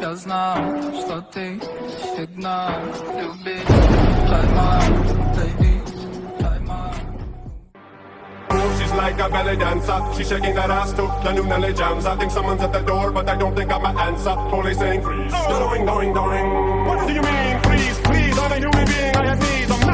Я знал, что ты всегда любишь Поймай, baby, поймай She's like a belly dancer. She's shaking that ass to the new Nelly jams. I think someone's at the door, but I don't think I'm an answer. Police saying freeze. Doing, doing, doing. What do you mean freeze? Please, I'm a human being. I have needs. I'm not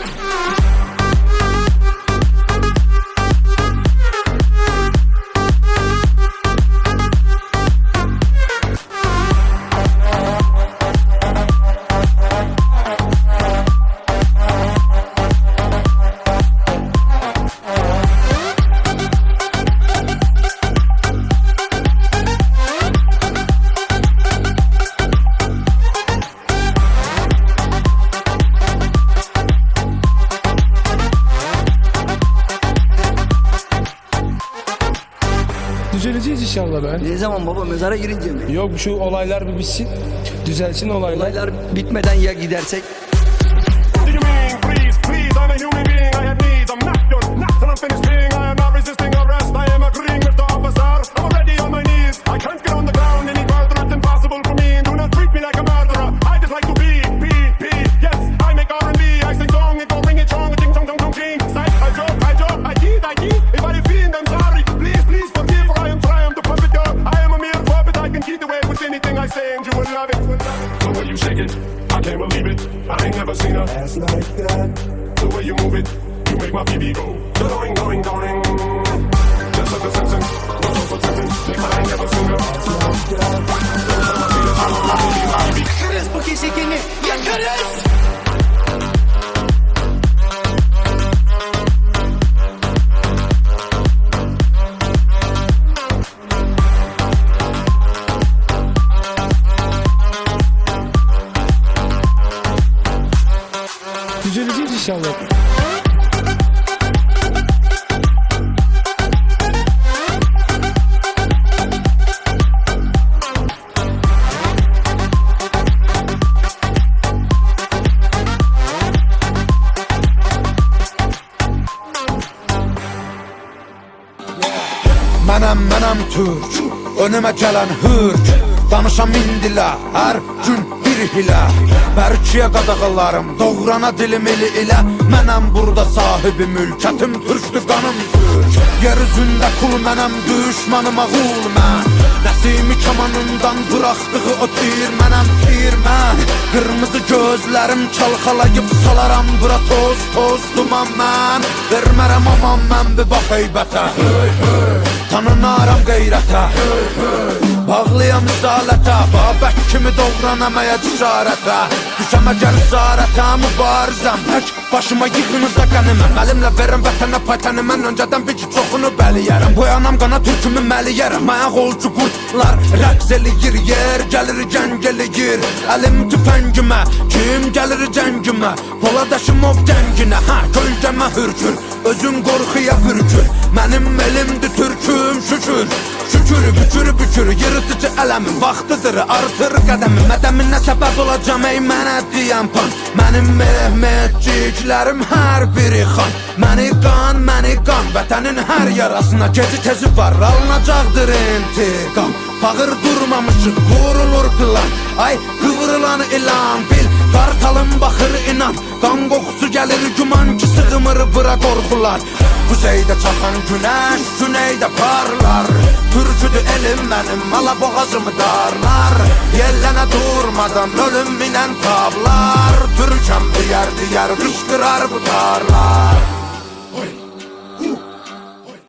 İnşallah be. Ne zaman baba mezara girince mi? Yok şu olaylar bir bitsin. Düzelsin olaylar. Olaylar bitmeden ya gidersek? Do you mean, please, please? I'm a human being, I have needs. I'm not your natural unfinished being. I am The shake it, I can't believe it. I ain't never seen a ass like that. The way you move it, you make my BB go. Going, going, going. Just like the Simpsons, inşallah. Mənəm, mənəm türk Önümə gələn hürk Danışam min dilə Hər gün bir hilə Bərkiyə qadağalarım Doğrana dilim ili ilə Mənəm burada sahibi mülkətim Türkdür qanım Yer üzündə kul mənəm Düşmanıma qul mən Nəsimi kamanından buraxdığı o tir Mənəm tir mən Qırmızı gözlərim çalxalayıb Salaram bura toz toz duman mən Vermərəm aman mən bir bax heybətə Tanınaram qeyrətə Bağlıyam risalətə Babək kimi doğranamaya cüsarətə Düşəmə gəl zarətə mübarizəm Tək başıma yığınıza qəniməm Əlimlə verin vətənə paytəni Mən öncədən bir ki çoxunu bəliyərəm Boyanam qana türkümü məliyərəm Ayaq olcu qurtlar rəqs eləyir Yer gəlir gəng eləyir Əlim tüfəngimə Kim gəlir cəngimə Poladaşım ov cənginə Hə kölgəmə hürkür Özün qorxuya bürkür Mənim elimdir türküm şükür. Şükür bükür bükür Yırtıcı ələmin vaxtıdır Artır qədəmi Mədəminə səbəb olacam ey mənə deyən pan. Mənim mehmetciklərim hər biri xan. Məni qan, məni qan Vətənin hər yarasına geci tezi var. Alınacaqdır intiqam. Fağır durmamışıq, qurulur plan. Ay qıvrılan ilan bil Qartalım baxır inan. Qan qoxusu gəlir güman ki sığmır bura qorxular Kuzeydə çaxan günəş, güneydə parlar. Türküdür elim mənim, ala boğazımı darlar. Yellənə durmadan ölüm minən tablar Türkəm diyər diyər qışqırar bu tarlar